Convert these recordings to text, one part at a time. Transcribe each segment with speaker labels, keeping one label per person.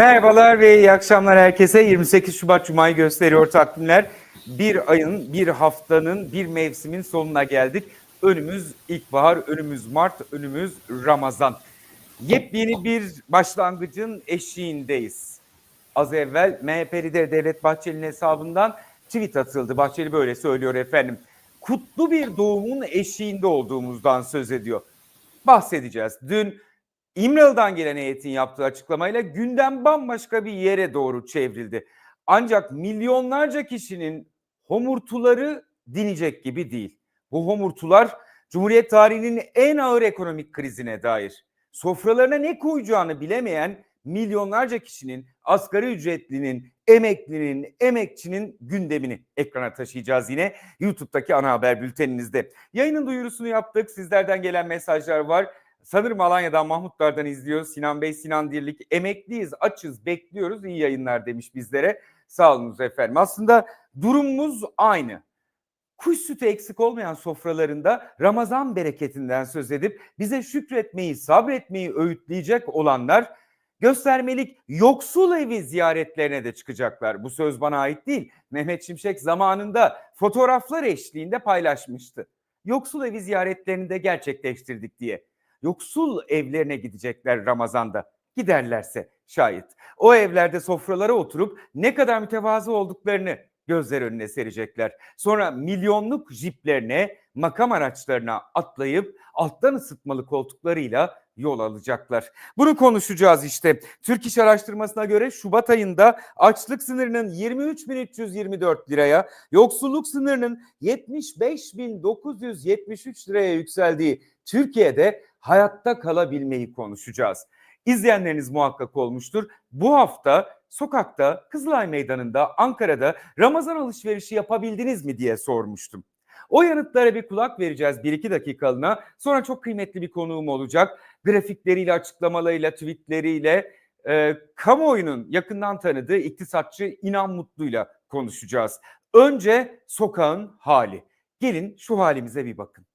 Speaker 1: Merhabalar ve iyi akşamlar herkese. 28 Şubat Cuma'yı gösteriyor takvimler. Bir ayın, bir haftanın, bir mevsimin sonuna geldik. Önümüz ilkbahar, önümüz Mart, önümüz Ramazan. Yepyeni bir başlangıcın eşiğindeyiz. Az evvel MHP lideri Devlet Bahçeli'nin hesabından tweet atıldı. Bahçeli böyle söylüyor efendim. Kutlu bir doğumun eşiğinde olduğumuzdan söz ediyor. Bahsedeceğiz. Dün İmralı'dan gelen heyetin yaptığı açıklamayla gündem bambaşka bir yere doğru çevrildi. Ancak milyonlarca kişinin homurtuları dinecek gibi değil. Bu homurtular Cumhuriyet tarihinin en ağır ekonomik krizine dair. Sofralarına ne koyacağını bilemeyen milyonlarca kişinin, asgari ücretlinin, emeklinin, emekçinin gündemini ekrana taşıyacağız yine YouTube'daki ana haber bülteninizde. Yayının duyurusunu yaptık. Sizlerden gelen mesajlar var. Sanırım Alanya'dan Mahmutlar'dan izliyor. Sinan Bey, Sinan Dirlik. Emekliyiz, açız, bekliyoruz. İyi yayınlar demiş bizlere. Sağ olunuz efendim. Aslında durumumuz aynı. Kuş sütü eksik olmayan sofralarında Ramazan bereketinden söz edip bize şükretmeyi, sabretmeyi öğütleyecek olanlar göstermelik yoksul evi ziyaretlerine de çıkacaklar. Bu söz bana ait değil. Mehmet Şimşek zamanında fotoğraflar eşliğinde paylaşmıştı. Yoksul evi ziyaretlerini de gerçekleştirdik diye yoksul evlerine gidecekler Ramazan'da. Giderlerse şayet. O evlerde sofralara oturup ne kadar mütevazı olduklarını gözler önüne serecekler. Sonra milyonluk jiplerine, makam araçlarına atlayıp alttan ısıtmalı koltuklarıyla yol alacaklar. Bunu konuşacağız işte. Türk İş Araştırması'na göre Şubat ayında açlık sınırının 23.324 liraya, yoksulluk sınırının 75.973 liraya yükseldiği Türkiye'de hayatta kalabilmeyi konuşacağız. İzleyenleriniz muhakkak olmuştur. Bu hafta sokakta, Kızılay Meydanı'nda, Ankara'da Ramazan alışverişi yapabildiniz mi diye sormuştum. O yanıtlara bir kulak vereceğiz bir iki dakikalığına. Sonra çok kıymetli bir konuğum olacak. Grafikleriyle, açıklamalarıyla, tweetleriyle e, kamuoyunun yakından tanıdığı iktisatçı İnan Mutlu'yla konuşacağız. Önce sokağın hali. Gelin şu halimize bir bakın.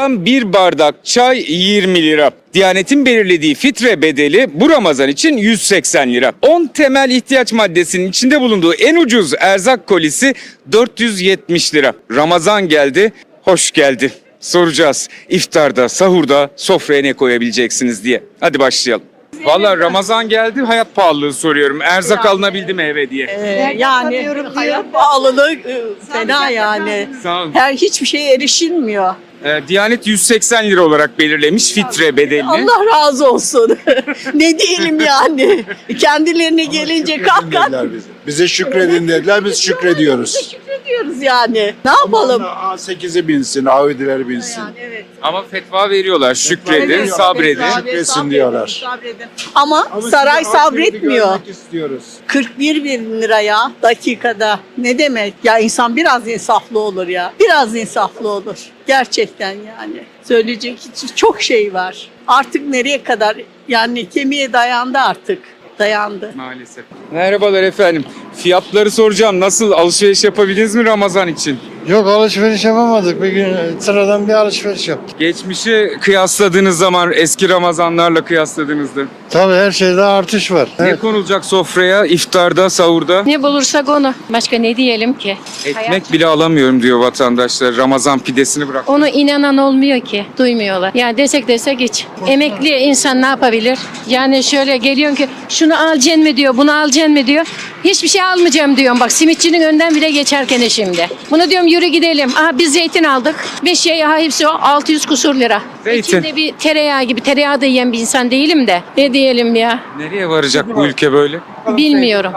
Speaker 1: Bir bardak çay 20 lira. Diyanetin belirlediği fitre bedeli bu Ramazan için 180 lira. 10 temel ihtiyaç maddesinin içinde bulunduğu en ucuz erzak kolisi 470 lira. Ramazan geldi, hoş geldi. Soracağız iftarda, sahurda sofraya ne koyabileceksiniz diye. Hadi başlayalım. Valla Ramazan geldi hayat pahalılığı soruyorum. Erzak alınabildi mi eve diye.
Speaker 2: Ee, yani hayat pahalılığı e, fena yani.
Speaker 1: Sağ olun.
Speaker 2: Her hiçbir şeye erişilmiyor.
Speaker 1: Ee, Diyanet 180 lira olarak belirlemiş fitre bedelini.
Speaker 2: Allah razı olsun. ne diyelim yani. Kendilerine gelince kalk kalk.
Speaker 3: dediler bize. Bize şükredin dediler, biz şükrediyoruz.
Speaker 2: Şükrediyoruz yani. Ne yapalım?
Speaker 3: A8'i binsin, Audi'ler binsin.
Speaker 2: Yani evet.
Speaker 1: Ama fetva veriyorlar. Şükredin,
Speaker 2: Evet,
Speaker 1: sabredin.
Speaker 2: evet,
Speaker 3: Şükretsin
Speaker 2: sabredin,
Speaker 3: diyorlar.
Speaker 2: sabredin. Ama,
Speaker 3: Ama
Speaker 2: saray
Speaker 3: sizi
Speaker 2: sabretmiyor.
Speaker 3: görmek istiyoruz.
Speaker 2: 41 bin liraya dakikada. Ne demek? Ya insan biraz insaflı olur ya. Biraz insaflı olur. Gerçekten yani. Söyleyecek çok şey var. Artık nereye kadar? Yani kemiğe dayandı artık. Dayandı.
Speaker 1: Maalesef. Merhabalar efendim. Fiyatları soracağım. Nasıl alışveriş yapabildiniz mi Ramazan için?
Speaker 4: Yok alışveriş yapamadık. Bir gün sıradan bir alışveriş yaptık.
Speaker 1: Geçmişi kıyasladığınız zaman eski Ramazanlarla kıyasladığınızda
Speaker 4: Tabii her şeyde artış var.
Speaker 1: ne
Speaker 4: Evet.
Speaker 1: konulacak sofraya, iftarda, sahurda?
Speaker 5: Ne bulursak onu. Başka ne diyelim ki?
Speaker 1: Ekmek bile alamıyorum diyor vatandaşlar. Ramazan pidesini bırak.
Speaker 5: Onu inanan olmuyor ki. Duymuyorlar. Yani desek desek hiç. Emekli insan ne yapabilir? Yani şöyle geliyorsun ki şunu alacaksın mı diyor, bunu alacaksın mı diyor. Hiçbir şey almayacağım diyorum. Bak simitçinin önden bile geçerken şimdi. Bunu diyorum yürü gidelim. Aha biz zeytin aldık. Bir şey ya hepsi o 600 kusur lira.
Speaker 1: Zeytin.
Speaker 5: İçinde bir tereyağı gibi. Tereyağı da yiyen bir insan değilim de. Ne diyelim ya?
Speaker 1: Nereye varacak bu ülke böyle?
Speaker 5: Bilmiyorum.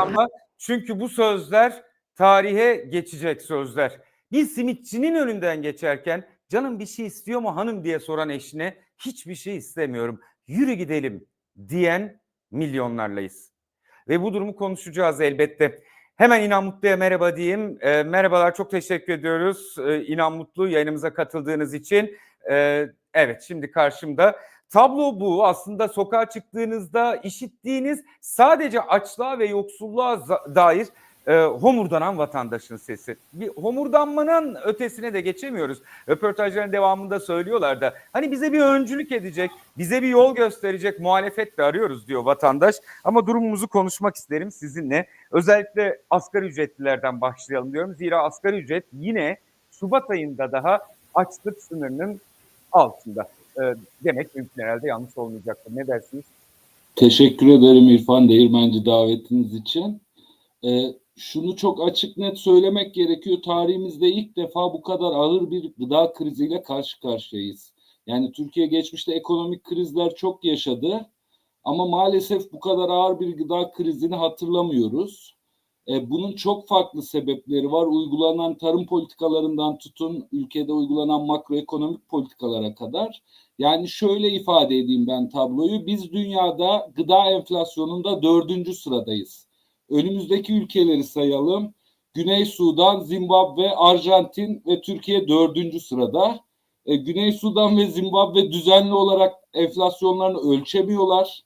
Speaker 1: Çünkü bu sözler tarihe geçecek sözler. Bir simitçinin önünden geçerken canım bir şey istiyor mu hanım diye soran eşine hiçbir şey istemiyorum. Yürü gidelim diyen milyonlarlayız. Ve bu durumu konuşacağız elbette. Hemen İnan Mutlu'ya merhaba diyeyim. Ee, merhabalar çok teşekkür ediyoruz ee, İnan Mutlu yayınımıza katıldığınız için. Ee, evet şimdi karşımda tablo bu. Aslında sokağa çıktığınızda işittiğiniz sadece açlığa ve yoksulluğa dair e, homurdanan vatandaşın sesi. Bir homurdanmanın ötesine de geçemiyoruz. Röportajların devamında söylüyorlar da hani bize bir öncülük edecek, bize bir yol gösterecek muhalefet de arıyoruz diyor vatandaş. Ama durumumuzu konuşmak isterim sizinle. Özellikle asgari ücretlilerden başlayalım diyorum. Zira asgari ücret yine Şubat ayında daha açlık sınırının altında. E, demek mümkün herhalde yanlış olmayacaktır. Ne dersiniz?
Speaker 6: Teşekkür ederim İrfan Değirmenci davetiniz için. Ee, şunu çok açık net söylemek gerekiyor. Tarihimizde ilk defa bu kadar ağır bir gıda kriziyle karşı karşıyayız. Yani Türkiye geçmişte ekonomik krizler çok yaşadı. Ama maalesef bu kadar ağır bir gıda krizini hatırlamıyoruz. Ee, bunun çok farklı sebepleri var. Uygulanan tarım politikalarından tutun ülkede uygulanan makroekonomik politikalara kadar. Yani şöyle ifade edeyim ben tabloyu. Biz dünyada gıda enflasyonunda dördüncü sıradayız. Önümüzdeki ülkeleri sayalım. Güney Sudan, Zimbabwe, Arjantin ve Türkiye dördüncü sırada. E, Güney Sudan ve Zimbabwe düzenli olarak enflasyonlarını ölçemiyorlar.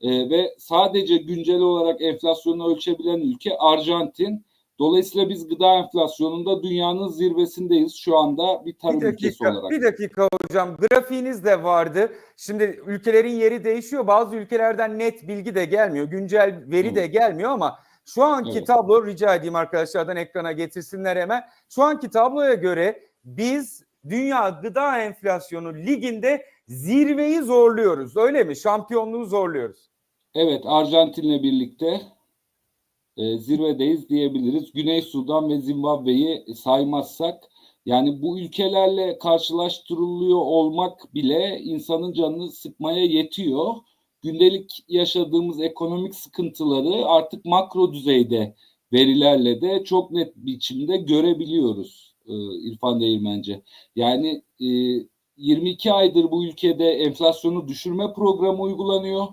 Speaker 6: E, ve sadece güncel olarak enflasyonu ölçebilen ülke Arjantin. Dolayısıyla biz gıda enflasyonunda dünyanın zirvesindeyiz şu anda bir tarım
Speaker 1: Bir
Speaker 6: ülkesi
Speaker 1: dakika,
Speaker 6: olarak.
Speaker 1: bir dakika hocam. Grafiğiniz de vardı. Şimdi ülkelerin yeri değişiyor. Bazı ülkelerden net bilgi de gelmiyor. Güncel veri de
Speaker 6: Evet.
Speaker 1: gelmiyor ama şu anki
Speaker 6: Evet.
Speaker 1: tablo rica edeyim arkadaşlardan ekrana getirsinler hemen. Şu anki tabloya göre biz dünya gıda enflasyonu liginde zirveyi zorluyoruz. Öyle mi? Şampiyonluğu zorluyoruz.
Speaker 6: Evet, Arjantin'le birlikte e, zirvedeyiz diyebiliriz. Güney Sudan ve Zimbabwe'yi saymazsak yani bu ülkelerle karşılaştırılıyor olmak bile insanın canını sıkmaya yetiyor. Gündelik yaşadığımız ekonomik sıkıntıları artık makro düzeyde verilerle de çok net biçimde görebiliyoruz e, İrfan Değirmenci. Yani e, 22 aydır bu ülkede enflasyonu düşürme programı uygulanıyor.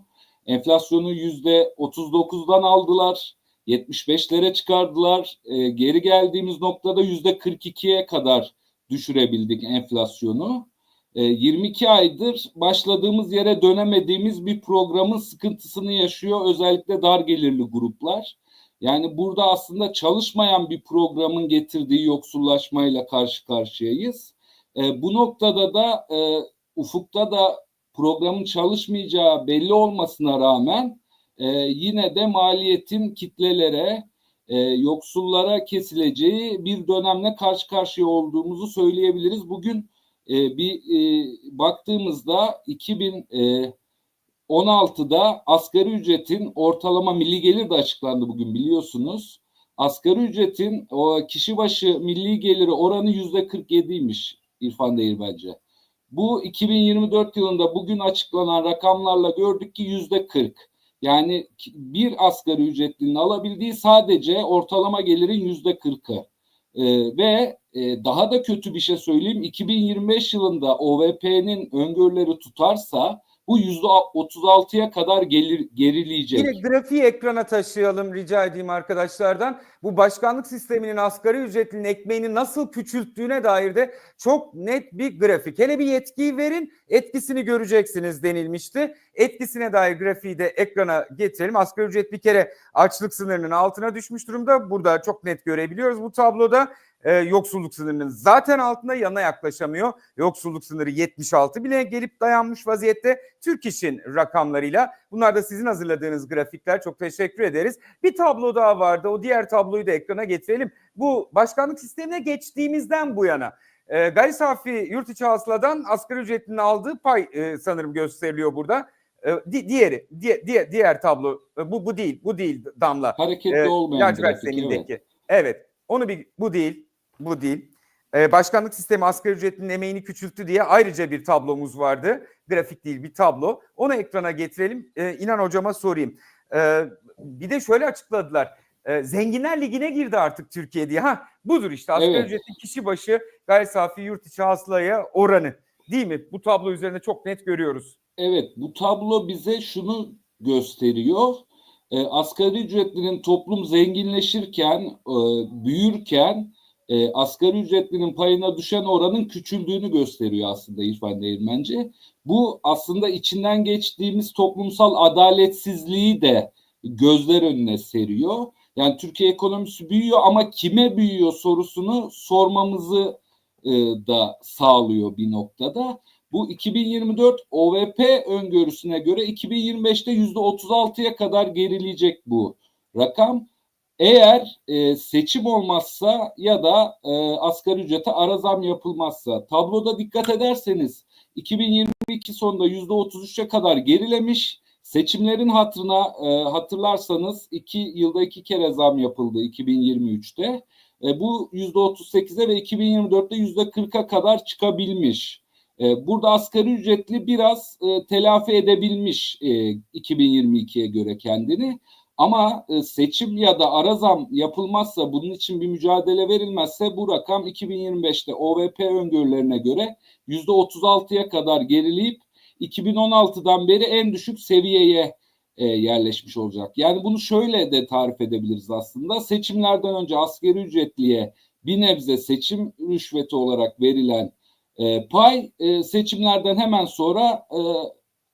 Speaker 6: Enflasyonu yüzde 39'dan aldılar. 75'lere çıkardılar. E, geri geldiğimiz noktada yüzde 42'ye kadar düşürebildik enflasyonu. E, 22 aydır başladığımız yere dönemediğimiz bir programın sıkıntısını yaşıyor özellikle dar gelirli gruplar. Yani burada aslında çalışmayan bir programın getirdiği yoksullaşmayla karşı karşıyayız. E, bu noktada da e, ufukta da programın çalışmayacağı belli olmasına rağmen e, yine de maliyetin kitlelere, e, yoksullara kesileceği bir dönemle karşı karşıya olduğumuzu söyleyebiliriz. Bugün e, bir e, baktığımızda 2016'da asgari ücretin ortalama milli gelir de açıklandı bugün biliyorsunuz. Asgari ücretin o kişi başı milli geliri oranı yüzde 47'ymiş İrfan Değirmenci. Bu 2024 yılında bugün açıklanan rakamlarla gördük ki yüzde 40. Yani bir asgari ücretlinin alabildiği sadece ortalama gelirin yüzde 40'ı. Ee, ve e, daha da kötü bir şey söyleyeyim. 2025 yılında OVP'nin öngörüleri tutarsa bu yüzde 36'ya kadar gelir, gerileyecek.
Speaker 1: Yine grafiği ekrana taşıyalım rica edeyim arkadaşlardan. Bu başkanlık sisteminin asgari ücretlinin ekmeğini nasıl küçülttüğüne dair de çok net bir grafik. Hele bir yetkiyi verin etkisini göreceksiniz denilmişti. Etkisine dair grafiği de ekrana getirelim. Asgari ücret bir kere açlık sınırının altına düşmüş durumda. Burada çok net görebiliyoruz bu tabloda. Ee, yoksulluk sınırının zaten altında yanına yaklaşamıyor. Yoksulluk sınırı 76 bile gelip dayanmış vaziyette. Türk İş'in rakamlarıyla. Bunlar da sizin hazırladığınız grafikler. Çok teşekkür ederiz. Bir tablo daha vardı. O diğer tabloyu da ekrana getirelim. Bu başkanlık sistemine geçtiğimizden bu yana e, gayri safi yurt içi hasıladan asgari ücretlinin aldığı pay e, sanırım gösteriliyor burada. E, di- diğeri, di- di- diğer tablo e, bu bu değil, bu değil Damla.
Speaker 6: Hareketli
Speaker 1: Ee,
Speaker 6: olmayan grafik, evet.
Speaker 1: Evet. Onu bir bu değil. Bu değil. Ee, başkanlık sistemi asgari ücretlinin emeğini küçülttü diye ayrıca bir tablomuz vardı. Grafik değil bir tablo. Onu ekrana getirelim. Ee, İnan hocama sorayım. Ee, bir de şöyle açıkladılar. Ee, Zenginler Ligi'ne girdi artık Türkiye diye. Ha budur işte asgari
Speaker 6: Evet.
Speaker 1: ücretin kişi başı gayri safi yurt içi hasılaya oranı. Değil mi? Bu tablo üzerinde çok net görüyoruz.
Speaker 6: Evet, bu tablo bize şunu gösteriyor. E, asgari ücretlinin toplum zenginleşirken, e, büyürken e, asgari ücretlinin payına düşen oranın küçüldüğünü gösteriyor aslında İrfan Değirmenci. Bu aslında içinden geçtiğimiz toplumsal adaletsizliği de gözler önüne seriyor. Yani Türkiye ekonomisi büyüyor ama kime büyüyor sorusunu sormamızı e, da sağlıyor bir noktada. Bu 2024 OVP öngörüsüne göre 2025'te %36'ya kadar gerileyecek bu rakam. Eğer e, seçim olmazsa ya da e, asgari ücrete ara zam yapılmazsa tabloda dikkat ederseniz 2022 sonunda %33'e kadar gerilemiş. Seçimlerin hatırına e, hatırlarsanız iki yılda iki kere zam yapıldı 2023'te. E, bu %38'e ve 2024'te %40'a kadar çıkabilmiş. E, burada asgari ücretli biraz e, telafi edebilmiş e, 2022'ye göre kendini. Ama e, seçim ya da ara zam yapılmazsa bunun için bir mücadele verilmezse bu rakam 2025'te OVP öngörülerine göre %36'ya kadar gerileyip 2016'dan beri en düşük seviyeye e, yerleşmiş olacak. Yani bunu şöyle de tarif edebiliriz aslında. Seçimlerden önce askeri ücretliye bir nebze seçim rüşveti olarak verilen e, pay e, seçimlerden hemen sonra e,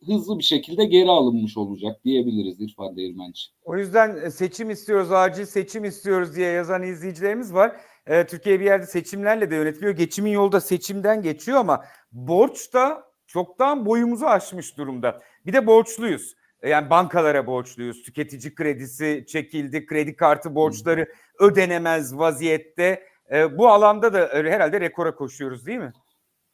Speaker 6: hızlı bir şekilde geri alınmış olacak diyebiliriz İrfan Değirmenci.
Speaker 1: O yüzden e, seçim istiyoruz, acil seçim istiyoruz diye yazan izleyicilerimiz var. Ee, Türkiye bir yerde seçimlerle de yönetiliyor. Geçimin yolu da seçimden geçiyor ama borç da çoktan boyumuzu aşmış durumda. Bir de borçluyuz. E, Yani bankalara borçluyuz. Tüketici kredisi çekildi, kredi kartı borçları ödenemez vaziyette. E, bu alanda da e, herhalde rekora koşuyoruz değil mi?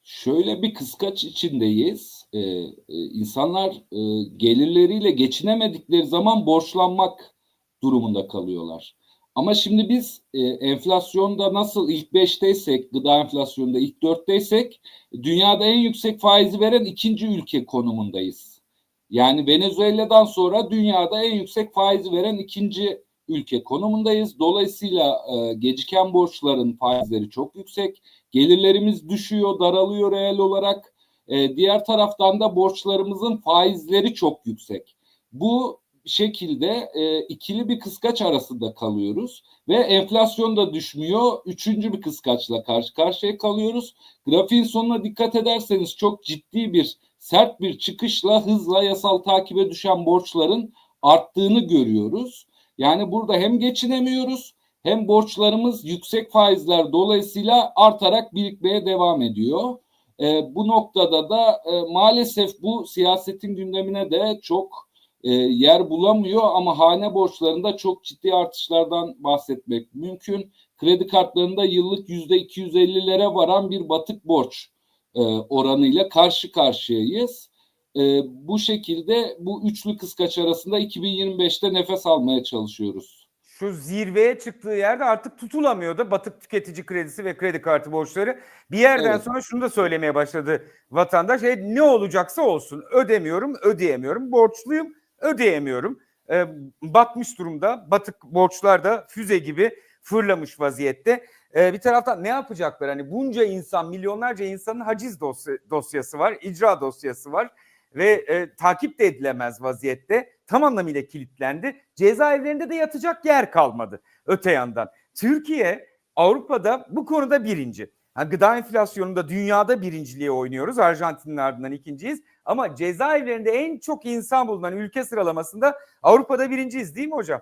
Speaker 6: Şöyle bir kıskaç içindeyiz. Ee, e, insanlar e, gelirleriyle geçinemedikleri zaman borçlanmak durumunda kalıyorlar. Ama şimdi biz e, enflasyonda nasıl ilk beşteysek, gıda enflasyonunda ilk dörtteysek, dünyada en yüksek faizi veren ikinci ülke konumundayız. Yani Venezuela'dan sonra dünyada en yüksek faizi veren ikinci ülke konumundayız. Dolayısıyla e, geciken borçların faizleri çok yüksek. Gelirlerimiz düşüyor, daralıyor reel olarak. E, diğer taraftan da borçlarımızın faizleri çok yüksek. Bu şekilde e, ikili bir kıskaç arasında kalıyoruz ve enflasyon da düşmüyor. Üçüncü bir kıskaçla karşı karşıya kalıyoruz. Grafiğin sonuna dikkat ederseniz çok ciddi bir sert bir çıkışla hızla yasal takibe düşen borçların arttığını görüyoruz. Yani burada hem geçinemiyoruz hem borçlarımız yüksek faizler dolayısıyla artarak birikmeye devam ediyor. E, bu noktada da e, maalesef bu siyasetin gündemine de çok e, yer bulamıyor ama hane borçlarında çok ciddi artışlardan bahsetmek mümkün. Kredi kartlarında yıllık yüzde 250'lere varan bir batık borç e, oranıyla karşı karşıyayız. E, bu şekilde bu üçlü kıskaç arasında 2025'te nefes almaya çalışıyoruz.
Speaker 1: Şu zirveye çıktığı yerde artık tutulamıyordu. Batık tüketici kredisi ve kredi kartı borçları. Bir yerden
Speaker 6: Evet.
Speaker 1: sonra şunu da söylemeye başladı vatandaş. E, ne olacaksa olsun. Ödemiyorum, ödeyemiyorum. Borçluyum, ödeyemiyorum. E, batmış durumda. Batık borçlar da füze gibi fırlamış vaziyette. E, bir taraftan ne yapacaklar? Hani bunca insan, milyonlarca insanın haciz dosya- dosyası var, icra dosyası var ve e, takip de edilemez vaziyette. Tam anlamıyla kilitlendi. Cezaevlerinde de yatacak yer kalmadı öte yandan. Türkiye Avrupa'da bu konuda birinci. Ha, gıda enflasyonunda dünyada birinciliğe oynuyoruz. Arjantin'in ardından ikinciyiz. Ama cezaevlerinde en çok insan bulunan ülke sıralamasında Avrupa'da birinciyiz değil mi hocam?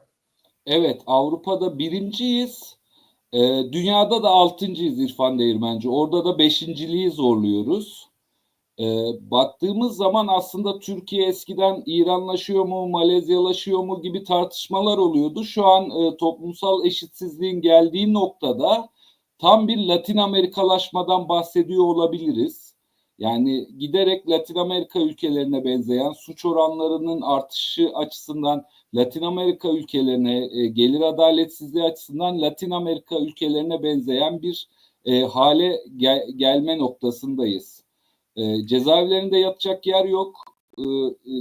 Speaker 6: Evet Avrupa'da birinciyiz. E, dünyada da altıncıyız İrfan Değirmenci. Orada da beşinciliği zorluyoruz. E, baktığımız zaman aslında Türkiye eskiden İranlaşıyor mu, Malezyalaşıyor mu gibi tartışmalar oluyordu. Şu an e, toplumsal eşitsizliğin geldiği noktada tam bir Latin Amerikalaşmadan bahsediyor olabiliriz. Yani giderek Latin Amerika ülkelerine benzeyen suç oranlarının artışı açısından Latin Amerika ülkelerine e, gelir adaletsizliği açısından Latin Amerika ülkelerine benzeyen bir e, hale gel- gelme noktasındayız. E, cezaevlerinde yatacak yer yok. E, e,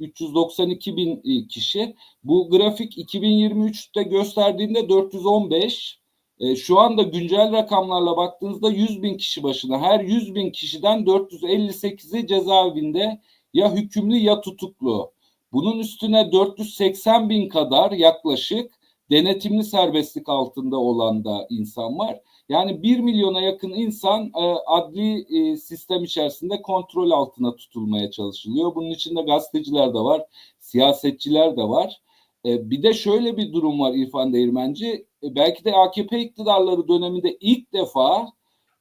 Speaker 6: 392 bin e, kişi. Bu grafik 2023'te gösterdiğinde 415. E, şu anda güncel rakamlarla baktığınızda 100 bin kişi başına her 100 bin kişiden 458'i cezaevinde ya hükümlü ya tutuklu. Bunun üstüne 480 bin kadar yaklaşık denetimli serbestlik altında olan da insan var. Yani 1 milyona yakın insan e, adli e, sistem içerisinde kontrol altına tutulmaya çalışılıyor. Bunun içinde gazeteciler de var, siyasetçiler de var. E, bir de şöyle bir durum var İrfan Değirmenci. E, belki de AKP iktidarları döneminde ilk defa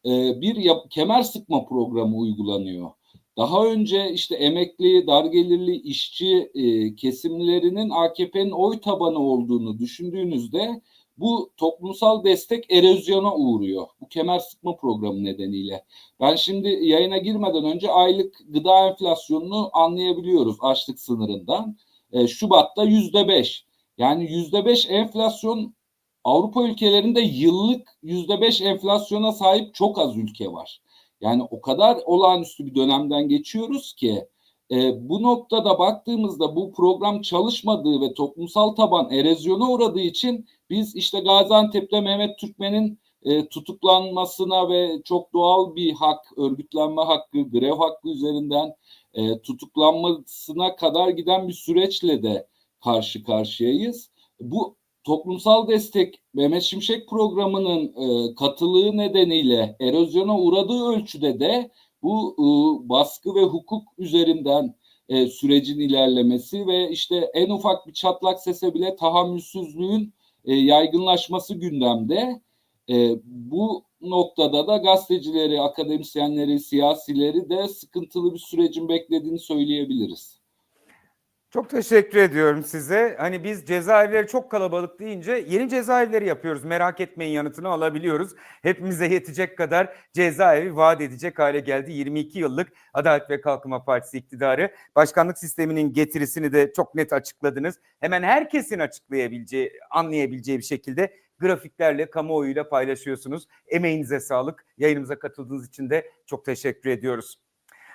Speaker 6: e, bir yap- kemer sıkma programı uygulanıyor. Daha önce işte emekli, dar gelirli işçi e, kesimlerinin AKP'nin oy tabanı olduğunu düşündüğünüzde bu toplumsal destek erozyona uğruyor. Bu kemer sıkma programı nedeniyle. Ben şimdi yayına girmeden önce aylık gıda enflasyonunu anlayabiliyoruz açlık sınırından. E, Şubat'ta yüzde beş. Yani yüzde beş enflasyon Avrupa ülkelerinde yıllık yüzde beş enflasyona sahip çok az ülke var. Yani o kadar olağanüstü bir dönemden geçiyoruz ki e, bu noktada baktığımızda bu program çalışmadığı ve toplumsal taban erozyona uğradığı için biz işte Gaziantep'te Mehmet Türkmen'in e, tutuklanmasına ve çok doğal bir hak, örgütlenme hakkı, grev hakkı üzerinden e, tutuklanmasına kadar giden bir süreçle de karşı karşıyayız. Bu toplumsal destek Mehmet Şimşek programının e, katılığı nedeniyle erozyona uğradığı ölçüde de bu e, baskı ve hukuk üzerinden e, sürecin ilerlemesi ve işte en ufak bir çatlak sese bile tahammülsüzlüğün e, yaygınlaşması gündemde. Bu noktada da gazetecileri, akademisyenleri, siyasileri de sıkıntılı bir sürecin beklediğini söyleyebiliriz.
Speaker 1: Çok teşekkür ediyorum size. Hani biz cezaevleri çok kalabalık deyince yeni cezaevleri yapıyoruz. Merak etmeyin yanıtını alabiliyoruz. Hepimize yetecek kadar cezaevi vaat edecek hale geldi. 22 yıllık Adalet ve Kalkınma Partisi iktidarı. Başkanlık sisteminin getirisini de çok net açıkladınız. Hemen herkesin açıklayabileceği, anlayabileceği bir şekilde grafiklerle, kamuoyuyla paylaşıyorsunuz. Emeğinize sağlık. Yayınımıza katıldığınız için de çok teşekkür ediyoruz.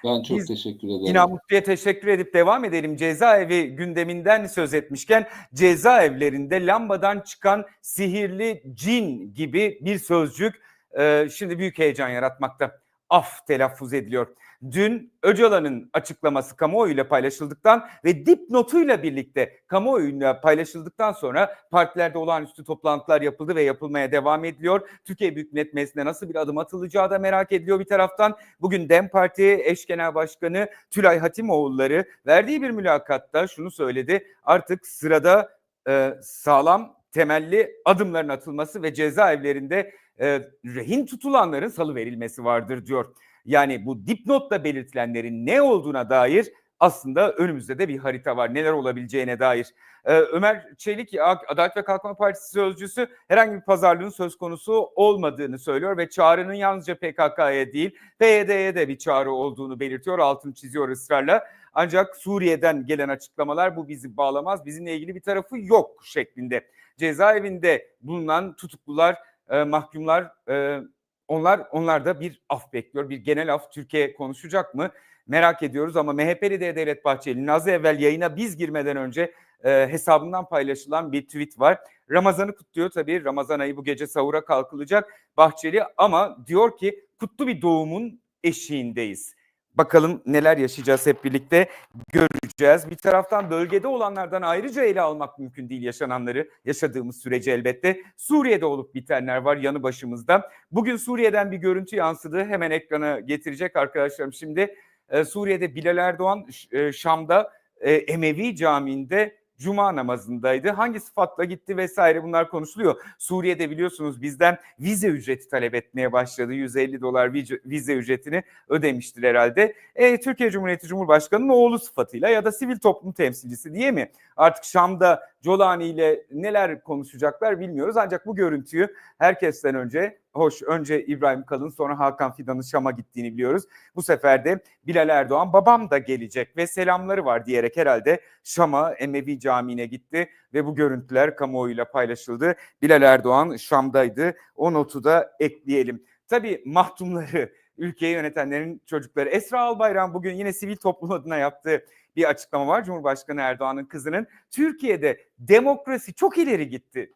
Speaker 6: Ben çok
Speaker 1: Biz
Speaker 6: teşekkür ederim.
Speaker 1: İnan Mutlu'ya teşekkür edip devam edelim. Cezaevi gündeminden söz etmişken cezaevlerinde lambadan çıkan sihirli cin gibi bir sözcük e, şimdi büyük heyecan yaratmakta. Af telaffuz ediliyor. Dün Öcalan'ın açıklaması kamuoyuyla paylaşıldıktan ve dipnotuyla birlikte kamuoyuyla paylaşıldıktan sonra partilerde olağanüstü toplantılar yapıldı ve yapılmaya devam ediliyor. Türkiye Büyük Millet Meclisi'ne nasıl bir adım atılacağı da merak ediliyor bir taraftan. Bugün DEM Parti eş genel başkanı Tülay Hatimoğulları verdiği bir mülakatta şunu söyledi. Artık sırada e, sağlam temelli adımların atılması ve cezaevlerinde e, rehin tutulanların salı verilmesi vardır diyor. Yani bu dipnotla belirtilenlerin ne olduğuna dair aslında önümüzde de bir harita var. Neler olabileceğine dair. Ee, Ömer Çelik Adalet ve Kalkınma Partisi sözcüsü herhangi bir pazarlığın söz konusu olmadığını söylüyor ve çağrının yalnızca PKK'ya değil PYD'ye de bir çağrı olduğunu belirtiyor. Altını çiziyor ısrarla. Ancak Suriye'den gelen açıklamalar bu bizi bağlamaz. Bizimle ilgili bir tarafı yok şeklinde. Cezaevinde bulunan tutuklular, e, mahkumlar e, onlar onlar da bir af bekliyor. Bir genel af Türkiye konuşacak mı? Merak ediyoruz ama MHP'li de Devlet Bahçeli'nin az evvel yayına biz girmeden önce e, hesabından paylaşılan bir tweet var. Ramazan'ı kutluyor tabii. Ramazan ayı bu gece sahura kalkılacak Bahçeli ama diyor ki kutlu bir doğumun eşiğindeyiz. Bakalım neler yaşayacağız hep birlikte göreceğiz. Bir taraftan bölgede olanlardan ayrıca ele almak mümkün değil yaşananları, yaşadığımız süreci elbette. Suriye'de olup bitenler var yanı başımızda. Bugün Suriye'den bir görüntü yansıdı. Hemen ekrana getirecek arkadaşlarım şimdi. Ee, Suriye'de Bilal Erdoğan e, Şam'da e, Emevi Camii'nde Cuma namazındaydı. Hangi sıfatla gitti vesaire bunlar konuşuluyor. Suriye'de biliyorsunuz bizden vize ücreti talep etmeye başladı. 150 dolar vize, ücretini ödemiştir herhalde. E, Türkiye Cumhuriyeti Cumhurbaşkanı'nın oğlu sıfatıyla ya da sivil toplum temsilcisi diye mi? Artık Şam'da Colani ile neler konuşacaklar bilmiyoruz. Ancak bu görüntüyü herkesten önce hoş önce İbrahim Kalın sonra Hakan Fidan'ın Şam'a gittiğini biliyoruz. Bu sefer de Bilal Erdoğan babam da gelecek ve selamları var diyerek herhalde Şam'a Emevi Camii'ne gitti ve bu görüntüler kamuoyuyla paylaşıldı. Bilal Erdoğan Şam'daydı. O notu da ekleyelim. Tabii mahtumları, ülkeyi yönetenlerin çocukları. Esra Albayrak bugün yine sivil toplum adına yaptığı bir açıklama var. Cumhurbaşkanı Erdoğan'ın kızının Türkiye'de demokrasi çok ileri gitti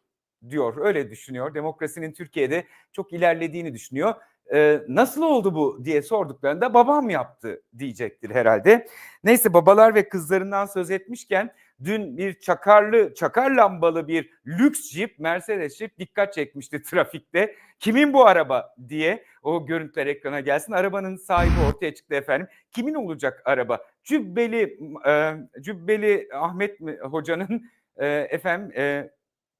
Speaker 1: diyor. Öyle düşünüyor. Demokrasinin Türkiye'de çok ilerlediğini düşünüyor. Ee, nasıl oldu bu diye sorduklarında babam yaptı diyecektir herhalde. Neyse babalar ve kızlarından söz etmişken dün bir çakarlı, çakar lambalı bir lüks jip, Mercedes jip dikkat çekmişti trafikte. Kimin bu araba diye o görüntüler ekrana gelsin. Arabanın sahibi ortaya çıktı efendim. Kimin olacak araba? Cübbeli, e, Cübbeli Ahmet hocanın e, efendim e,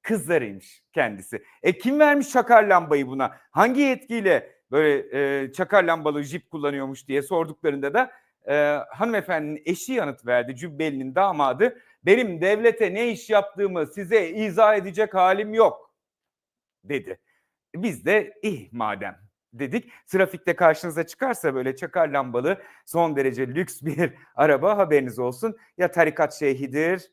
Speaker 1: kızlarıymış kendisi. E kim vermiş çakar lambayı buna? Hangi yetkiyle böyle e, çakar lambalı jip kullanıyormuş diye sorduklarında da e, hanımefendinin eşi yanıt verdi. Cübbeli'nin damadı. Benim devlete ne iş yaptığımı size izah edecek halim yok dedi. Biz de ih madem dedik. Trafikte karşınıza çıkarsa böyle çakar lambalı son derece lüks bir araba haberiniz olsun. Ya tarikat şeyhidir,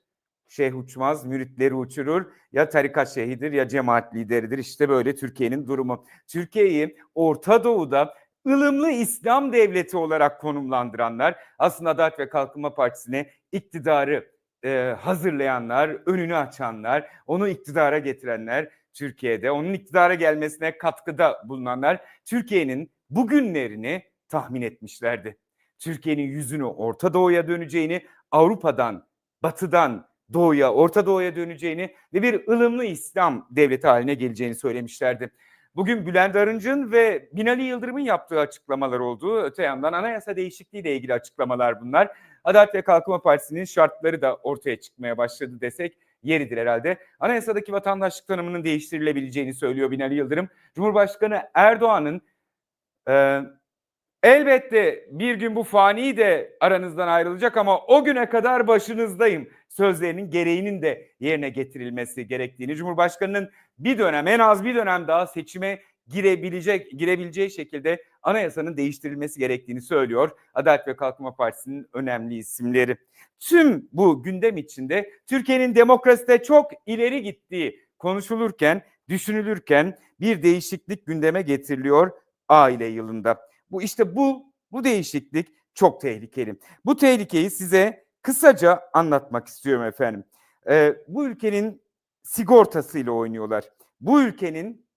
Speaker 1: şeyh uçmaz, müritleri uçurur. Ya tarikat şeyhidir ya cemaat lideridir. İşte böyle Türkiye'nin durumu. Türkiye'yi Orta Doğu'da ılımlı İslam devleti olarak konumlandıranlar aslında Adalet ve Kalkınma Partisi'ne iktidarı e, hazırlayanlar, önünü açanlar, onu iktidara getirenler Türkiye'de, onun iktidara gelmesine katkıda bulunanlar Türkiye'nin bugünlerini tahmin etmişlerdi. Türkiye'nin yüzünü Orta Doğu'ya döneceğini, Avrupa'dan, Batı'dan Doğu'ya, Orta Doğu'ya döneceğini ve bir ılımlı İslam devleti haline geleceğini söylemişlerdi. Bugün Bülent Arınç'ın ve Binali Yıldırım'ın yaptığı açıklamalar olduğu, öte yandan anayasa değişikliği ile ilgili açıklamalar bunlar. Adalet ve Kalkınma Partisi'nin şartları da ortaya çıkmaya başladı desek yeridir herhalde. Anayasadaki vatandaşlık tanımının değiştirilebileceğini söylüyor Binali Yıldırım. Cumhurbaşkanı Erdoğan'ın elbette bir gün bu fani de aranızdan ayrılacak ama o güne kadar başınızdayım sözlerinin gereğinin de yerine getirilmesi gerektiğini, Cumhurbaşkanı'nın bir dönem en az bir dönem daha seçime girebilecek girebileceği şekilde anayasanın değiştirilmesi gerektiğini söylüyor. Adalet ve Kalkınma Partisi'nin önemli isimleri. Tüm bu gündem içinde Türkiye'nin demokraside çok ileri gittiği konuşulurken, düşünülürken bir değişiklik gündeme getiriliyor aile yılında. Bu işte bu bu değişiklik çok tehlikeli. Bu tehlikeyi size kısaca anlatmak istiyorum efendim. Ee, bu ülkenin sigortasıyla oynuyorlar. Bu ülkenin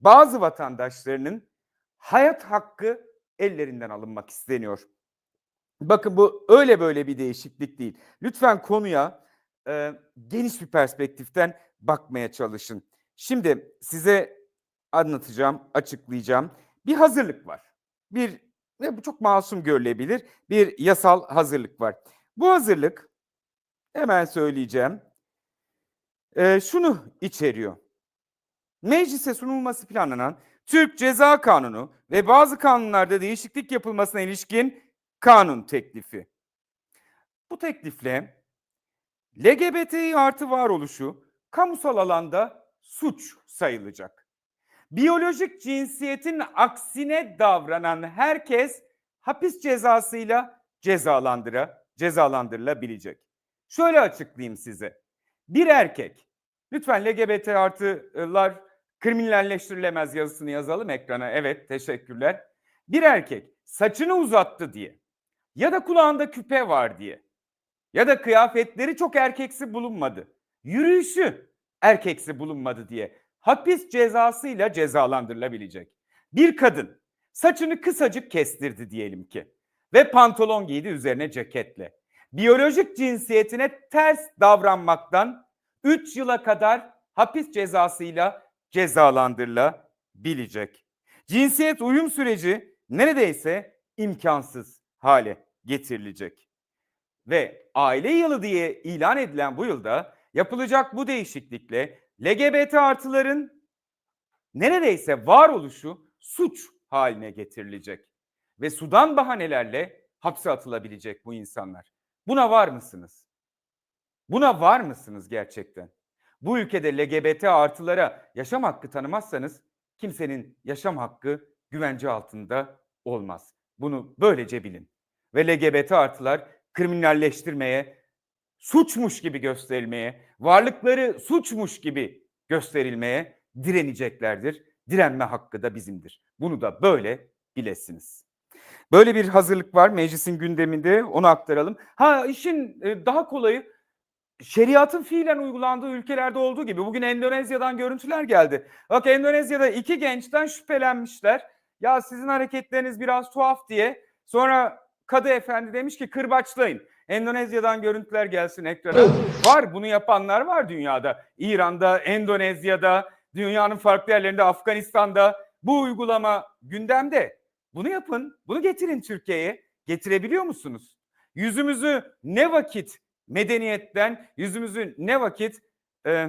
Speaker 1: bazı vatandaşlarının hayat hakkı ellerinden alınmak isteniyor. Bakın bu öyle böyle bir değişiklik değil. Lütfen konuya e, geniş bir perspektiften bakmaya çalışın. Şimdi size anlatacağım, açıklayacağım. Bir hazırlık var. Bir ve bu çok masum görülebilir bir yasal hazırlık var. Bu hazırlık hemen söyleyeceğim. E, şunu içeriyor. Meclise sunulması planlanan Türk Ceza Kanunu ve bazı kanunlarda değişiklik yapılmasına ilişkin kanun teklifi. Bu teklifle LGBTİ artı varoluşu kamusal alanda suç sayılacak. Biyolojik cinsiyetin aksine davranan herkes hapis cezasıyla cezalandıra, cezalandırılabilecek. Şöyle açıklayayım size. Bir erkek, lütfen LGBT artılar kriminalleştirilemez yazısını yazalım ekrana. Evet, teşekkürler. Bir erkek saçını uzattı diye ya da kulağında küpe var diye ya da kıyafetleri çok erkeksi bulunmadı. Yürüyüşü erkeksi bulunmadı diye hapis cezasıyla cezalandırılabilecek. Bir kadın saçını kısacık kestirdi diyelim ki ve pantolon giydi üzerine ceketle. Biyolojik cinsiyetine ters davranmaktan 3 yıla kadar hapis cezasıyla cezalandırılabilecek. Cinsiyet uyum süreci neredeyse imkansız hale getirilecek. Ve aile yılı diye ilan edilen bu yılda yapılacak bu değişiklikle LGBT artıların neredeyse varoluşu suç haline getirilecek. Ve sudan bahanelerle hapse atılabilecek bu insanlar. Buna var mısınız? Buna var mısınız gerçekten? Bu ülkede LGBT artılara yaşam hakkı tanımazsanız kimsenin yaşam hakkı güvence altında olmaz. Bunu böylece bilin. Ve LGBT artılar kriminalleştirmeye, suçmuş gibi gösterilmeye, varlıkları suçmuş gibi gösterilmeye direneceklerdir. Direnme hakkı da bizimdir. Bunu da böyle bilesiniz. Böyle bir hazırlık var meclisin gündeminde onu aktaralım. Ha işin e, daha kolayı şeriatın fiilen uygulandığı ülkelerde olduğu gibi bugün Endonezya'dan görüntüler geldi. Bak Endonezya'da iki gençten şüphelenmişler. Ya sizin hareketleriniz biraz tuhaf diye. Sonra kadı efendi demiş ki kırbaçlayın. Endonezya'dan görüntüler gelsin ekrana. Var bunu yapanlar var dünyada. İran'da, Endonezya'da, dünyanın farklı yerlerinde, Afganistan'da bu uygulama gündemde. Bunu yapın, bunu getirin Türkiye'ye. Getirebiliyor musunuz? Yüzümüzü ne vakit medeniyetten yüzümüzü ne vakit e,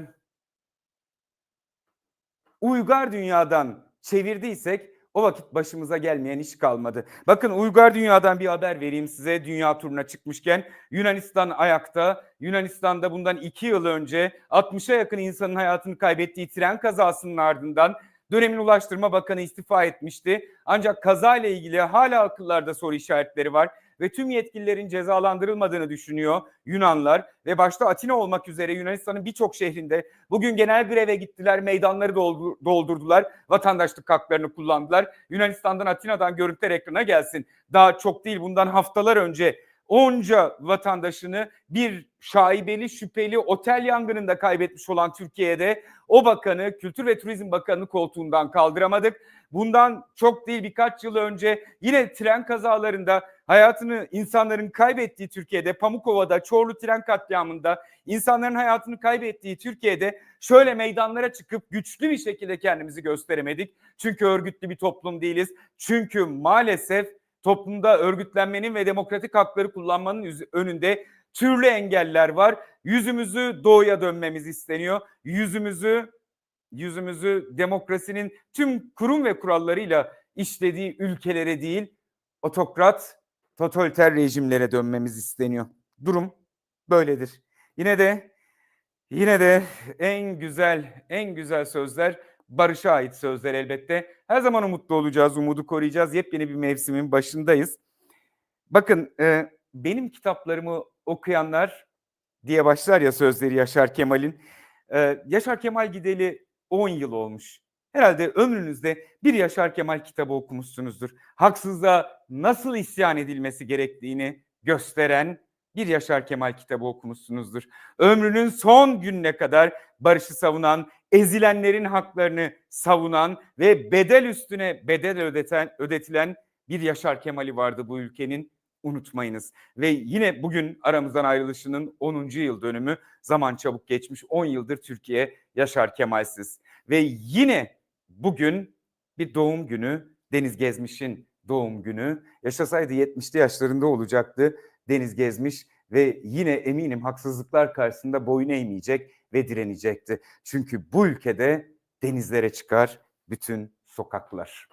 Speaker 1: uygar dünyadan çevirdiysek o vakit başımıza gelmeyen iş kalmadı. Bakın uygar dünyadan bir haber vereyim size dünya turuna çıkmışken. Yunanistan ayakta. Yunanistan'da bundan iki yıl önce 60'a yakın insanın hayatını kaybettiği tren kazasının ardından dönemin Ulaştırma Bakanı istifa etmişti. Ancak kazayla ilgili hala akıllarda soru işaretleri var ve tüm yetkililerin cezalandırılmadığını düşünüyor Yunanlar ve başta Atina olmak üzere Yunanistan'ın birçok şehrinde bugün genel greve gittiler, meydanları doldur- doldurdular, vatandaşlık haklarını kullandılar. Yunanistan'dan Atina'dan görüntüler ekrana gelsin. Daha çok değil bundan haftalar önce onca vatandaşını bir şaibeli şüpheli otel yangınında kaybetmiş olan Türkiye'de o bakanı Kültür ve Turizm Bakanı koltuğundan kaldıramadık. Bundan çok değil birkaç yıl önce yine tren kazalarında hayatını insanların kaybettiği Türkiye'de Pamukova'da Çorlu tren katliamında insanların hayatını kaybettiği Türkiye'de şöyle meydanlara çıkıp güçlü bir şekilde kendimizi gösteremedik. Çünkü örgütlü bir toplum değiliz. Çünkü maalesef toplumda örgütlenmenin ve demokratik hakları kullanmanın önünde türlü engeller var. Yüzümüzü doğuya dönmemiz isteniyor. Yüzümüzü yüzümüzü demokrasinin tüm kurum ve kurallarıyla işlediği ülkelere değil, otokrat, totaliter rejimlere dönmemiz isteniyor. Durum böyledir. Yine de yine de en güzel en güzel sözler barışa ait sözler elbette. Her zaman umutlu olacağız, umudu koruyacağız. Yepyeni bir mevsimin başındayız. Bakın e, benim kitaplarımı okuyanlar diye başlar ya sözleri Yaşar Kemal'in. E, Yaşar Kemal gideli 10 yıl olmuş. Herhalde ömrünüzde bir Yaşar Kemal kitabı okumuşsunuzdur. Haksızlığa nasıl isyan edilmesi gerektiğini gösteren bir Yaşar Kemal kitabı okumuşsunuzdur. Ömrünün son gününe kadar barışı savunan, ezilenlerin haklarını savunan ve bedel üstüne bedel ödeten, ödetilen bir Yaşar Kemal'i vardı bu ülkenin. Unutmayınız. Ve yine bugün aramızdan ayrılışının 10. yıl dönümü. Zaman çabuk geçmiş. 10 yıldır Türkiye Yaşar Kemal'siz. Ve yine bugün bir doğum günü. Deniz Gezmiş'in doğum günü. Yaşasaydı 70'li yaşlarında olacaktı Deniz Gezmiş ve yine eminim haksızlıklar karşısında boyun eğmeyecek ve direnecekti. Çünkü bu ülkede denizlere çıkar bütün sokaklar.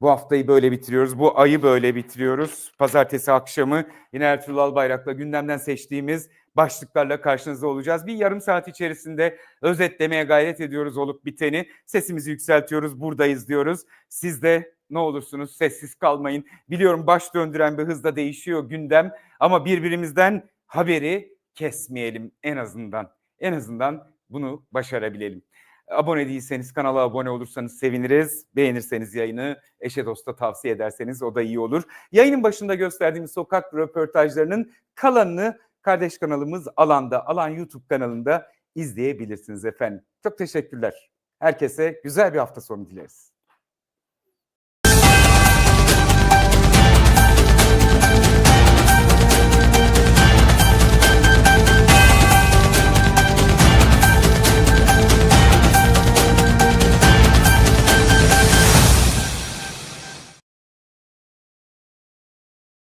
Speaker 1: Bu haftayı böyle bitiriyoruz. Bu ayı böyle bitiriyoruz. Pazartesi akşamı yine Ertuğrul Albayrak'la gündemden seçtiğimiz başlıklarla karşınızda olacağız. Bir yarım saat içerisinde özetlemeye gayret ediyoruz olup biteni. Sesimizi yükseltiyoruz, buradayız diyoruz. Siz de ne olursunuz sessiz kalmayın. Biliyorum baş döndüren bir hızla değişiyor gündem ama birbirimizden haberi kesmeyelim en azından. En azından bunu başarabilelim. Abone değilseniz kanala abone olursanız seviniriz. Beğenirseniz yayını eşe dosta tavsiye ederseniz o da iyi olur. Yayının başında gösterdiğimiz sokak röportajlarının kalanını kardeş kanalımız Alan'da, Alan YouTube kanalında izleyebilirsiniz efendim. Çok teşekkürler. Herkese güzel bir hafta sonu dileriz.